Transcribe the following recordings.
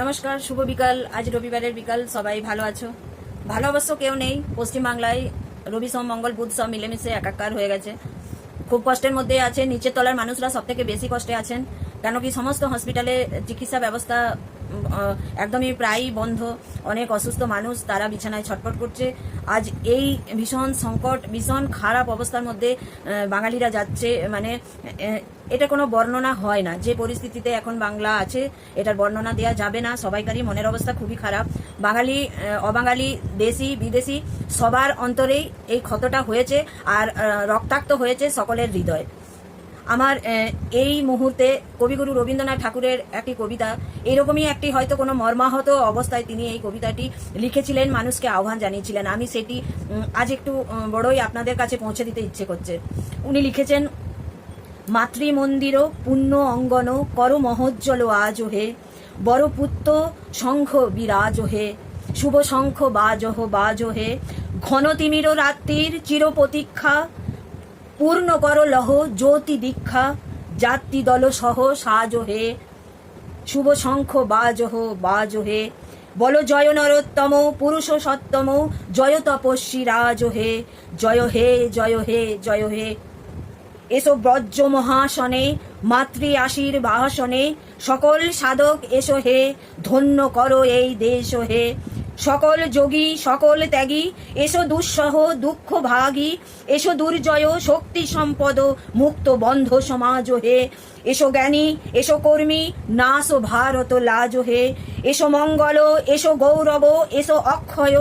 নমস্কার, শুভ বিকাল। আজ রবিবারের বিকাল, সবাই ভালো আছো? ভালো অবশ্য কেউ নেই। পশ্চিমবাংলায় রবি সোম, মঙ্গল বুধ সব মিলেমিশে একাকার হয়ে গেছে। খুব কষ্টের মধ্যে আছে নিচের তলার মানুষরা সব থেকে বেশি কষ্টে আছেন। কেন কি সমস্ত হসপিটালে চিকিৎসা ব্যবস্থা একদমই প্রায়ই বন্ধ। অনেক অসুস্থ মানুষ তারা বিছানায় ছটফট করছে। আজ এই ভীষণ সংকট, ভীষণ খারাপ অবস্থার মধ্যে বাঙালিরা যাচ্ছে। মানে এটা কোনো বর্ণনা হয় না। যে পরিস্থিতিতে এখন বাংলা আছে, এটার বর্ণনা দেওয়া যাবে না। সবাইকারই মনের অবস্থা খুবই খারাপ। বাঙালি অবাঙালি, দেশি, বিদেশি, সবার অন্তরেই এই ক্ষতটা হয়েছে। আর রক্তাক্ত হয়েছে সকলের হৃদয়। আমার এই মুহূর্তে কবিগুরু রবীন্দ্রনাথ ঠাকুরের একটি কবিতা, এরকমই একটি হয়তো কোনো মর্মাহত অবস্থায় তিনি এই কবিতাটি লিখেছিলেন, মানুষকে আহ্বান জানিয়েছিলেন। আমি সেটি আজ একটু বড়ই আপনাদের কাছে পৌঁছে দিতে ইচ্ছে করছে। উনি লিখেছেন মাতৃমন্দির পুণ্য অঙ্গন কর মহোজ্জ্বল আজ হে। বড় পুত্র শঙ্খ বিরাজ হে। শুভ শঙ্খ বাজহ বাজ হে। ঘন তিমির রাত্রির চির প্রতীক্ষা। পূর্ণ কর লহ, জ্যোতি দীক্ষা, জাতি দল সহ সাজ হে। শুভ শঙ্খ বাজ হে বল জয় নরোত্তম, পুরুষ সত্তম জয় তপস্বী রাজ হে। জয় হে জয় হে জয় হে। এসো ব্রজ মহাসনে, মাতৃ আশির বাসনে সকল সাধক এসো হে, ধন্য করো এই দেশ হে। সকল যোগী, সকল ত্যাগী, এসো দুঃসহ, দুঃখ ভাগী, এসো দুর্জয়, শক্তি সম্পদ, মুক্ত বন্ধ সমাজ হে। এসো জ্ঞানী, এসো কর্মী, নাস ভারত লাজ হে। এসো মঙ্গল, এসো গৌরব, এসো অক্ষয়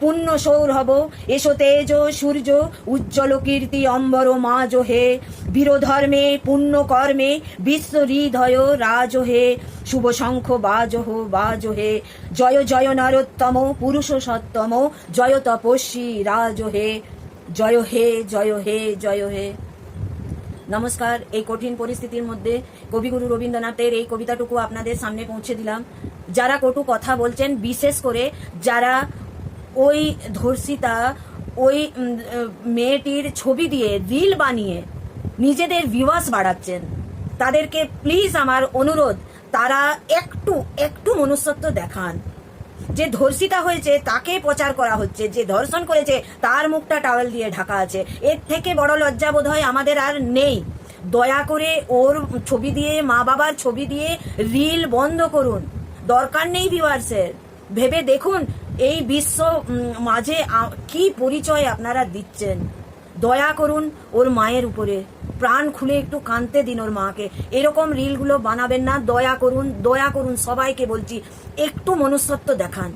পুণ্য সৌরভ এসো তেজ, সূর্য, উজ্জ্বল কীর্তি, অম্বর, মাজ হে। বীরধর্মে পুণ্য কর্মে বিশ্ব হৃদয় রাজ হে। শুভ শঙ্খ বাজহ বাজ হে। জয় জয় নরোত্তম, পুরুষ সত্তম জয় তপস্বী, রাজ হে। জয় হে জয় হে জয় হে। নমস্কার, এই কঠিন পরিস্থিতির মধ্যে কবিগুরু রবীন্দ্রনাথের এই কবিতাটুকু আপনাদের সামনে পৌঁছে দিলাম। যারা কটু কথা বলছেন, বিশেষ করে যারা ওই ধর্ষিতা ওই মেয়েটির ছবি দিয়ে রিল বানিয়ে নিজেদের ভিউয়ার্স বাড়াচ্ছেন। তাদেরকে প্লিজ আমার অনুরোধ, তারা একটু একটু মনুষ্যত্ব দেখান। যে ধর্ষিতা হয়েছে, তাকে প্রচার করা হচ্ছে, যে ধর্ষণ করেছে, তার মুখটা টাওয়েল দিয়ে ঢাকা আছে। এর থেকে বড় লজ্জা বোধ হয় আমাদের আর নেই। দয়া করে ওর ছবি দিয়ে, মা বাবার ছবি দিয়ে রিল বন্ধ করুন। দরকার নেই ভিউয়ার্সের ভেবে দেখুন, এই বিশ্ব মাঝে কি পরিচয় আপনারা দিচ্ছেন? দয়া করুন ওর মায়ের উপরে। প্রাণ খুলে একটু কাঁদতে দিন ওর মাকে। এরকম রিলগুলো বানাবেন না। দয়া করুন দয়া করুন সবাইকে বলছি, একটু মনুষ্যত্ব দেখান।